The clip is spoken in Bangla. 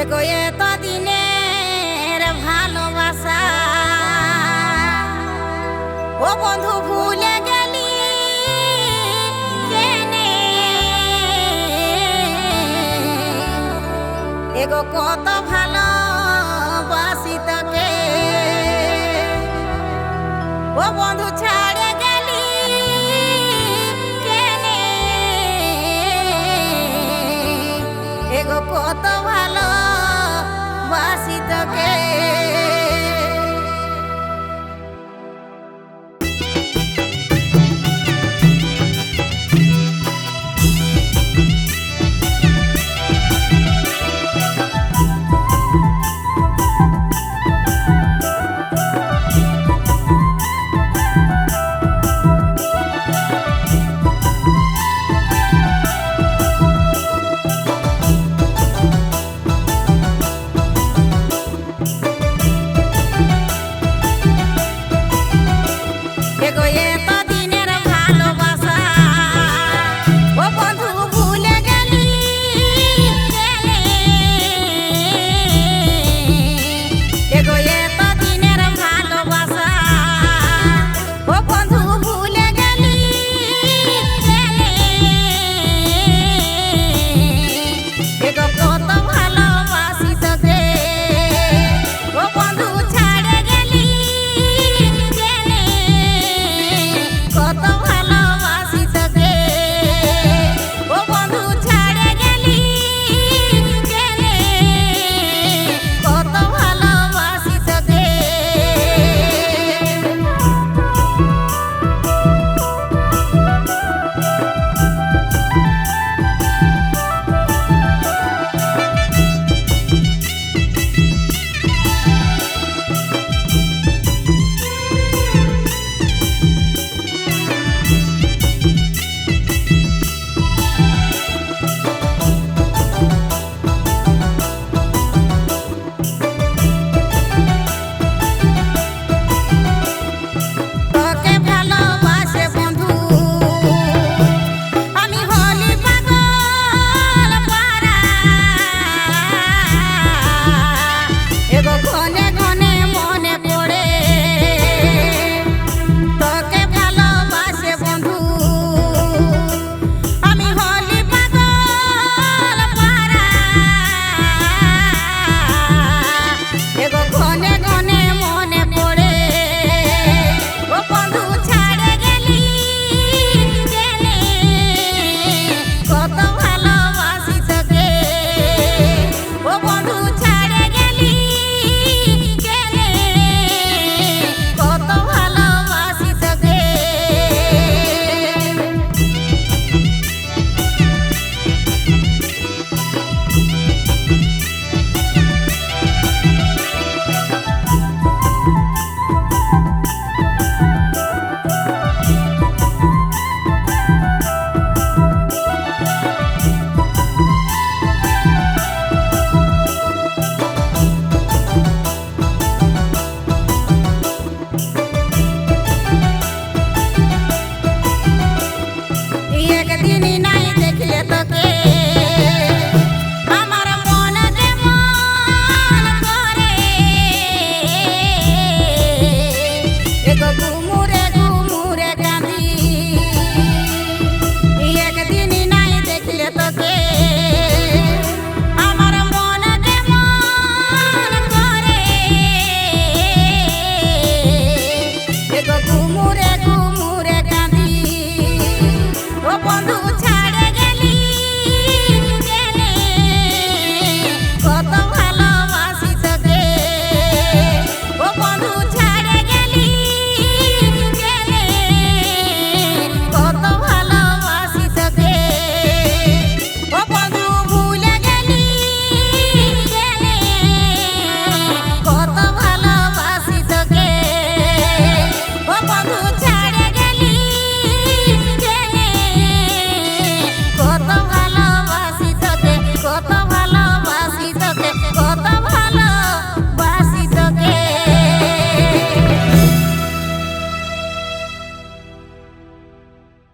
এগো এত দিনের ভালোবাসা। ও বন্ধু ভুলে গেলি? এগো কত ভালোবাসি তোকে। ও বন্ধু কত ভালো বাসি তোকে 别光哭